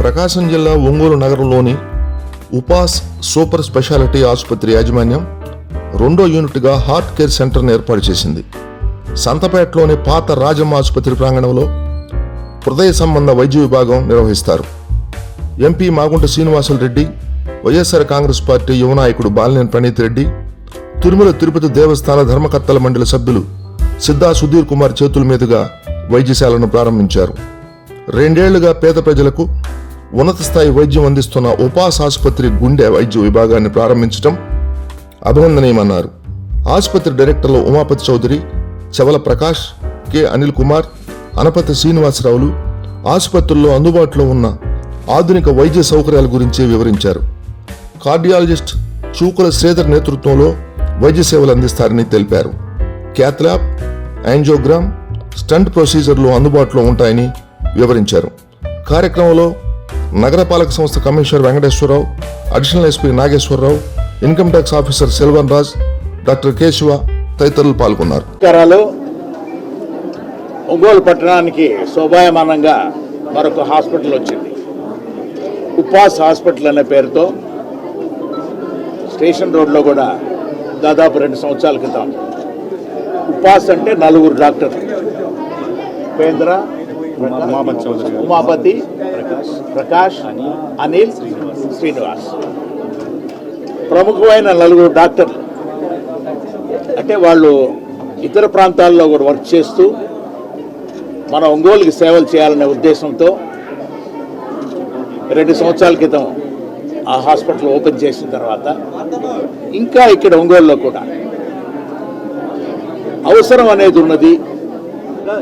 ప్రకాశం జిల్లా ఒంగోలు నగరంలోని ఉపాస్ super speciality ఆసుపత్రి యాజమాన్యం రెండో యూనిట్గా హార్ట్ కేర్ సెంటర్ను ఏర్పాటు చేసింది. సంతపేటలోని పాత రాజమ్మ ఆసుపత్రి ప్రాంగణంలో హృదయ సంబంధ వైద్య విభాగం నిర్వహిస్తారు. MP Magunta Srinivasulu Reddy YSR Congress party యువ నాయకుడు బాలినేని ప్రణీత్ రెడ్డి తిరుమల తిరుపతి దేవస్థాన ధర్మకర్తల మండలి సభ్యులు సిద్ధా సుధీర్ కుమార్ చేతుల మీదుగా వైద్యశాలను ప్రారంభించారు. రెండేళ్ళుగా పేద ప్రజలకు ఉన్నత స్థాయి వైద్యం అందిస్తున్న ఉపాస్ ఆసుపత్రి గుండె వైద్య విభాగాన్ని ప్రారంభించడం అభినందనీయమన్నారు. ఆసుపత్రి డైరెక్టర్లు ఉమాపతి చౌదరి చవల ప్రకాష్ కె. అనిల్ కుమార్ అనపతి శ్రీనివాసరావులు ఆసుపత్రుల్లో అందుబాటులో ఉన్న ఆధునిక వైద్య సౌకర్యాల గురించి వివరించారు. కార్డియాలజిస్ట్ చూకుల శ్రీధర్ నేతృత్వంలో వైద్య సేవలు అందిస్తారని తెలిపారు. క్యాథ్లాబ్ యాంజోగ్రామ్ స్టంట్ ప్రొసీజర్లు అందుబాటులో ఉంటాయని వివరించారు. కార్యక్రమంలో నగరపాలక సంస్థ commissioner Venkateswararao additional SP Nageswararao income tax officer Selvan Raj doctor Keshava తదితరులు పాల్గొన్నారు. ఒంగోలు పట్టణానికి శోభాయమానంగా మరొక హాస్పిటల్ వచ్చింది. ఉపాస్ హాస్పిటల్ అనే పేరుతో స్టేషన్ రోడ్లో కూడా దాదాపు రెండు సంవత్సరాల క్రితం. ఉపాస్ అంటే నలుగురు డాక్టర్ ఉపేంద్ర ఉమాపతి ప్రకాష్ అనిల్ శ్రీనివాస్. ప్రముఖమైన నలుగురు డాక్టర్లు అంటే వాళ్ళు ఇతర ప్రాంతాల్లో కూడా వర్క్ చేస్తూ మన ఒంగోలుకి సేవలు చేయాలనే ఉద్దేశంతో రెండు సంవత్సరాల క్రితం ఆ హాస్పిటల్ ఓపెన్ చేసిన తర్వాత ఇంకా ఇక్కడ ఒంగోలులో కూడా అవసరం అనేది ఉన్నది.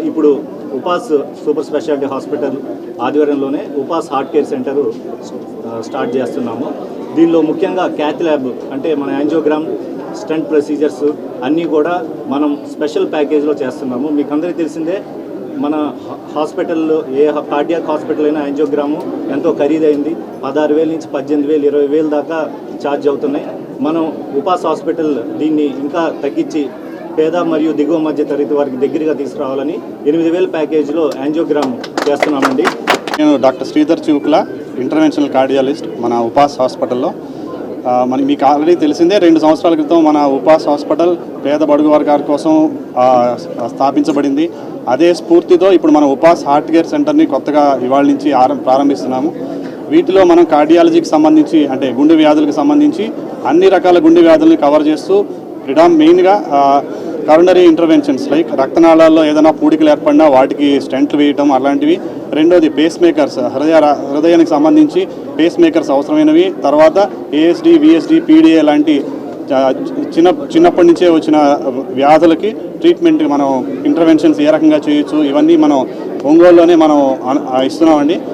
ఇప్పుడు ఉపాస్ సూపర్ స్పెషాలిటీ హాస్పిటల్ ఆధ్వర్యంలోనే Upas heart care centre start చేస్తున్నాము. దీనిలో ముఖ్యంగా క్యాత్ ల్యాబ్ అంటే మన యాంజియోగ్రామ్ స్టంట్ ప్రొసీజర్స్ అన్నీ కూడా మనం స్పెషల్ ప్యాకేజ్లో చేస్తున్నాము. మీకు అందరికీ తెలిసిందే మన హాస్పిటల్లో ఏ కార్డియాక్ హాస్పిటల్ అయినా యాంజియోగ్రాము ఎంతో ఖరీదైంది. పదహారు వేల నుంచి పద్దెనిమిది వేలు ఇరవై వేలు దాకా ఛార్జ్ అవుతున్నాయి. మనం ఉపాస్ హాస్పిటల్ దీన్ని ఇంకా తగ్గించి పేద మరియు దిగువ మధ్య తరగతి వారికి దగ్గరగా తీసుకురావాలని ఎనిమిది వేల ప్యాకేజీలో యాంజియోగ్రామ్ చేస్తున్నామండి. నేను doctor Sridhar Chukula interventional cardiologist మన ఉపాస్ హాస్పిటల్లో. మరి మన మీకు ఆల్రెడీ తెలిసిందే రెండు సంవత్సరాల క్రితం మన ఉపాస్ హాస్పిటల్ పేద బడుగు వర్గాల కోసం స్థాపించబడింది. అదే స్ఫూర్తితో ఇప్పుడు మన ఉపాస్ హార్ట్ కేర్ సెంటర్ని కొత్తగా ఇవాళ నుంచి ఆరం ప్రారంభిస్తున్నాము. వీటిలో మనం కార్డియాలజీకి సంబంధించి అంటే గుండె వ్యాధులకు సంబంధించి అన్ని రకాల గుండె వ్యాధులను కవర్ చేస్తూ ప్రిడామ్ మెయిన్గా కరోనరీ ఇంటర్వెన్షన్స్ లైక్ రక్తనాళాల్లో ఏదైనా పూడికలు ఏర్పడినా వాటికి స్టెంట్లు వేయటం అలాంటివి. రెండోది పేస్ మేకర్స్ హృదయ హృదయానికి సంబంధించి పేస్ మేకర్స్ అవసరమైనవి. తర్వాత ఏఎస్డి విఎస్డి పీడిఏ లాంటి చిన్న చిన్నప్పటి నుంచే వచ్చిన వ్యాధులకి ట్రీట్మెంట్ మనం ఇంటర్వెన్షన్స్ ఏ రకంగా చేయొచ్చు ఇవన్నీ మనం ఒంగోలులోనే మనం ఇస్తున్నామండి.